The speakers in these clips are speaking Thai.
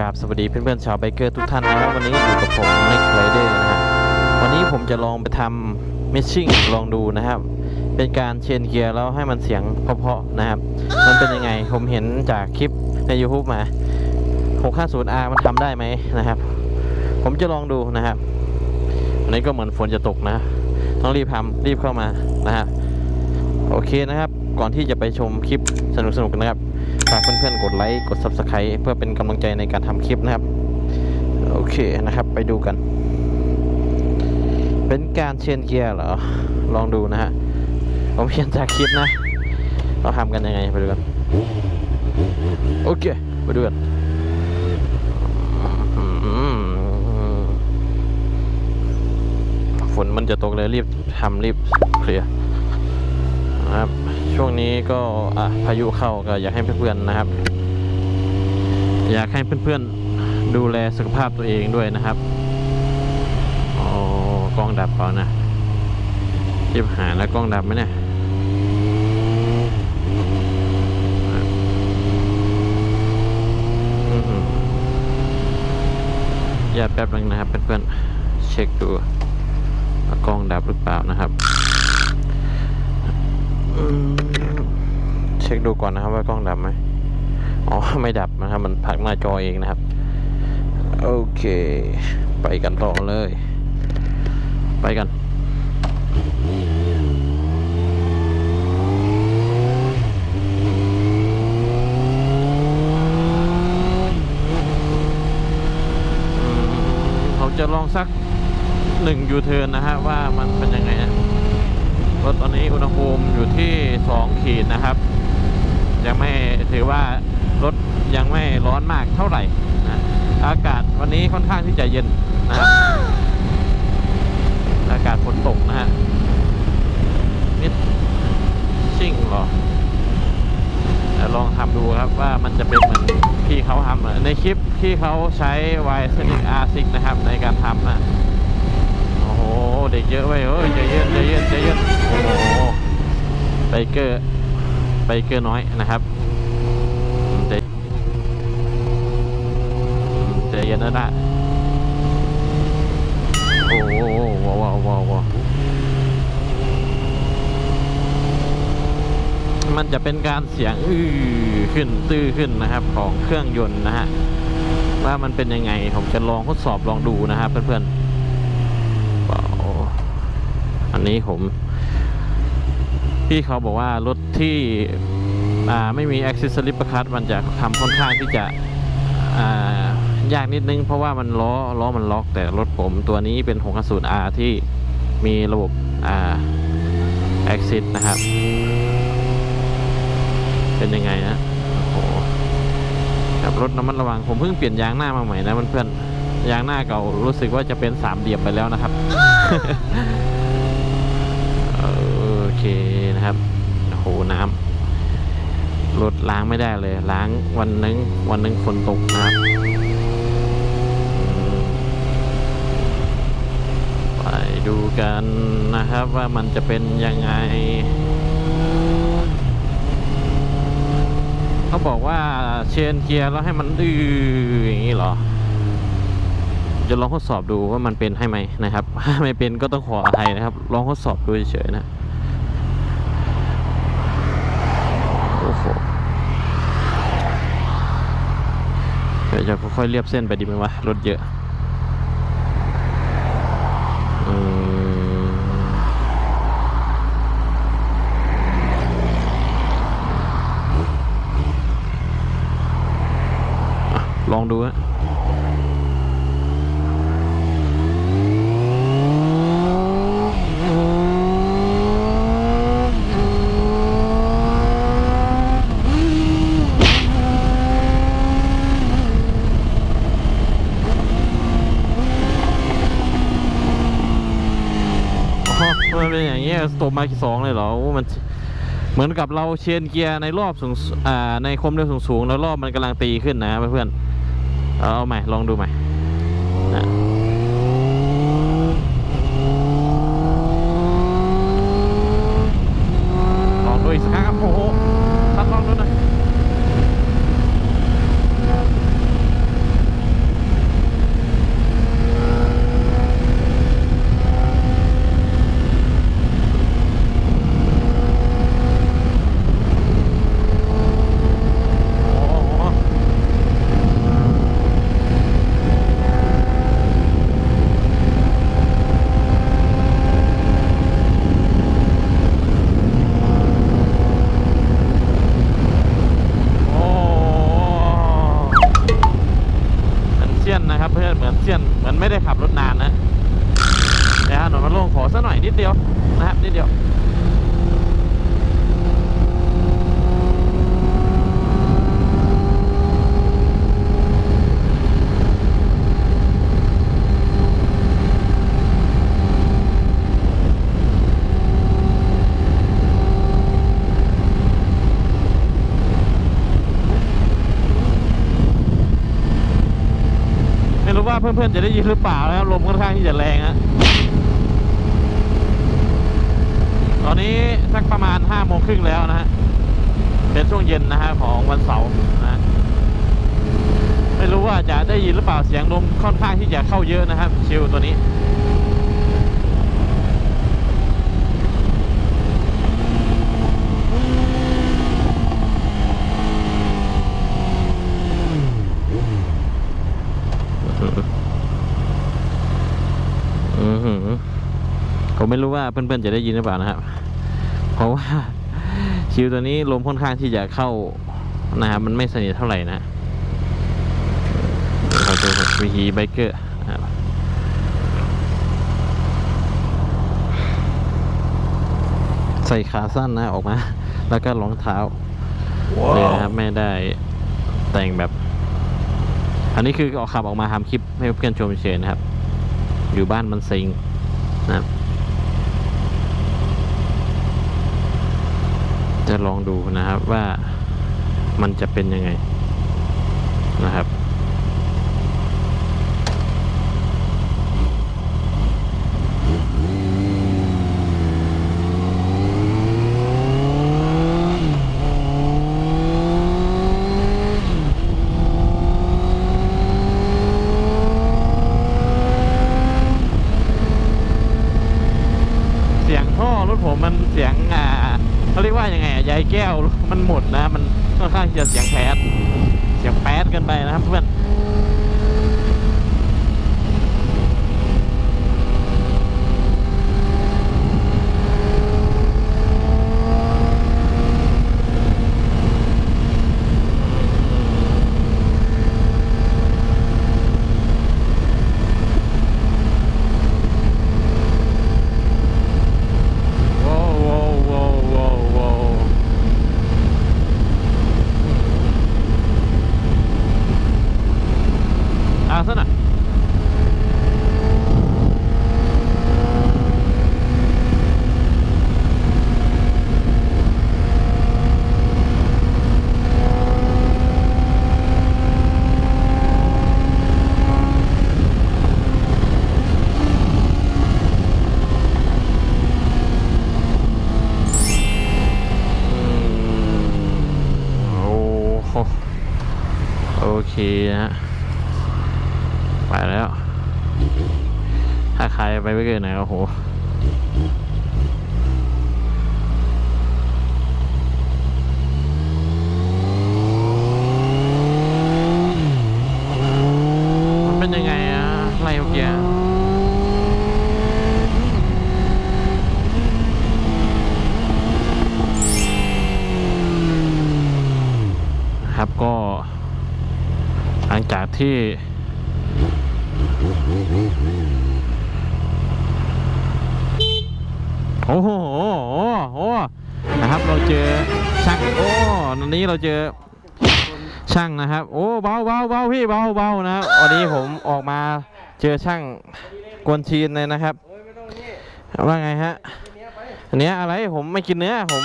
กราบสวัสดีเพื่อนๆชาวไบเกอร์ทุกท่านนะครับวันนี้อยู่กับผมเล็กไรเดอร์นะฮะวันนี้ผมจะลองไปทำมิชชิ่งลองดูนะครับ เป็นการเชนเกียร์แล้วให้มันเสียงเพาะๆนะครับ มันเป็นยังไงผมเห็นจากคลิปใน YouTube มา 650R มันทำได้ไหมนะครับ ผมจะลองดูนะครับวันนี้ก็เหมือนฝนจะตกนะ ต้องรีบทำรีบเข้ามานะฮะโอเคนะครับ ก่อนที่จะไปชมคลิปสนุกๆนะครับ ฝากเพื่อนๆกดไลค์กด Subscribe เพื่อเป็นกำลังใจในการทำคลิปนะครับ โอเคนะครับไปดูกัน เป็นการเชนเกียร์เหรอ ลองดูนะฮะ ผมเขียนจากคลิปนะ เราทำกันยังไงไปดูกัน โอเคไปดูกันฝนมันจะตกเลยรีบทำรีบเคลียร์นะครับ ช่วงนี้ก็อะพายุเข้าก็อยากให้เพื่อนๆนะครับ อยากให้เพื่อนๆดูแลสุขภาพตัวเองด้วยนะครับโอ้กล้องดับเปล่านะรีบหาแล้วกล้องดับไหมเนี่ยอย่าแป๊บนึงนะครับเพื่อนๆเช็คดูกล้องดับหรือเปล่านะครับ เช็คดูก่อนนะครับว่ากล้องดับไหมอ๋อ ไม่ดับนะครับ มันพักหน้าจอเองนะครับ โอเค ไปกันต่อเลย ไปกันอืมผมจะลองสักหนึ่งยูเทิร์นนะฮะว่ามันเป็นยังไงนะ รถตอนนี้อุณหภูมิอยู่ที่2ขีดนะครับ ยังไม่ถือว่ารถยังไม่ร้อนมากเท่าไหร่นะอากาศวันนี้ค่อนข้างที่จะเย็นนะครับ อากาศฝนตกนะฮะนิดชิ่งหรอลองทำดูครับว่ามันจะเป็นเหมือนพี่เขาทำในคลิปที่เขาใช้ y s n i c R6 นะครับในการทำนะ เด็กเยอะเว้ยเอ้ยใจเย็นใจเย็นใจเย็นโอ้โหไบเกอร์ไบเกอร์น้อยนะครับอืมใจใจเย็นนะนะโอ้โหว้าวว้าวว้าววาวมันจะเป็นการเสียงอื้อขึ้นตื้อขึ้นนะครับของเครื่องยนต์นะฮะว่ามันเป็นยังไงผมจะลองทดสอบลองดูนะครับเพื่อนๆ นนี้ผม พี่เขาบอกว่ารถที่ไม่มี accessory ประคัดมันจะทำค่อนข้างที่จะายากนิดนึง เพราะว่ามันล้อล้อมันล็อก แต่รถผมตัวนี้เป็น 650R ที่มีระบบแอ่า exit นะครับ เป็นยังไงนะโอ้โหครับรถน้ำมันระวังผมเพิ่งเปลี่ยนยางหน้ามาใหม่นะเพื่อนๆยางหน้าเก่ารู้สึกว่าจะเป็นสามเหลี่ยมไปแล้วนะครับ เคนะครับโอ้โหน้ำรถล้างไม่ได้เลยล้างวันนึงวันนึงฝนตกนะครับไปดูกันนะครับว่ามันจะเป็นยังไงเขาบอกว่าเชนเกียร์แล้วให้มันดื้ออย่างนี้เหรอ จะลองทดสอบดูว่ามันเป็นให้ไหมนะครับ ถ้าไม่เป็นก็ต้องขออภัยนะครับ ลองทดสอบดูเฉยๆนะ โอ้โห เดี๋ยวจะค่อยๆเรียบเส้นไปดีไหมวะ รถเยอะลองดูฮะ อ๋อมันเป็นอย่างเงี้ยสโตบมากี่สองเลยเหรอมันเหมือนกับเราเชนเกียร์ในรอบสูงอ่าในความเร็วสูงๆแล้วรอบมันกำลังตีขึ้นนะเพื่อนๆเอาใหม่ลองดูใหม่ นิดเดียวนะครับนิดเดียวว่าเพื่อนๆจะได้ยินหรือเปล่านะครับลมค่อนข้างที่จะแรงฮะ อนนี้สักประมาณห้าโมงครึ่งแล้วนะฮะ เป็นช่วงเย็นนะฮะของวันเสาร์นะไม่รู้ว่าจะได้ยินหรือเปล่าเสียงลมค่อนข้างที่จะเข้าเยอะนะครับ ชิลตัวนี้ อือหือ ผมไม่รู้ว่าเพื่อนๆจะได้ยินหรือเปล่านะครับ เพราะว่าชิลตัวนี้ลมค่อนข้างที่จะเข้านะครับมันไม่สนิทเท่าไหร่นะเราดูวิธีไบเกอร์นะครับใส่ขาสั้นนะออกมา แล้วก็รองเท้าเลยนะครับไม่ได้แต่งแบบ อันนี้คือออกขับออกมาทำคลิปให้เพื่อนชมเฉยๆนะครับ อยู่บ้านมันซิงนะครับ จะลองดูนะครับว่ามันจะเป็นยังไงนะครับ เสียงท่อรถผมมันเสียงอ่าเขาเรียกว่ายังไงอะใยแก้วมันหมดนะ มัน ค่อนข้างจะเสียงแผดเสียงแป๊ดเกันไปนะครับเพื่อนโว้วโว้วโว้วโว้วโว้วเอาซะหน่อยอืมโอ้โหโอเค นะฮะไปแล้ว ถ้าใครไปไม่เกินไหนโอ้โห มันเป็นยังไงอะอะไรเมื่อกี้อะครับก็ หลังจาก ที่ โอ้โหโอ้โหนะครับเราเจอช่างโอ้ตอนนี้เราเจอช่างนะครับ โอ้เบาเบาเบาพี่เบาเบานะครับวันนี้ผมออกมาเจอช่างกวนชีนเลยนะครับว่าไงฮะอันเนี้ยอะไรผมไม่กินเนื้อผม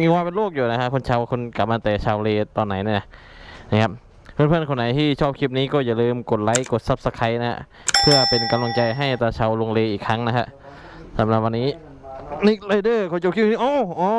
มีว่าเป็นโรคอยู่นะครับคนชาวคนกลับมาแต่ชาวเลตอนไหนเนี่ยนะครับ เพื่อนๆคนไหนที่ชอบคลิปนี้ก็อย่าลืมกดไลค์กด s u b สไครต์นะฮะเพื่อเป็นกำลังใจให้ตาชาวลงเลอีกครั้งนะฮะสำหรับวันนี้นิกไรเดอร์ขอจบคลิปนี้โอ้อ๋อ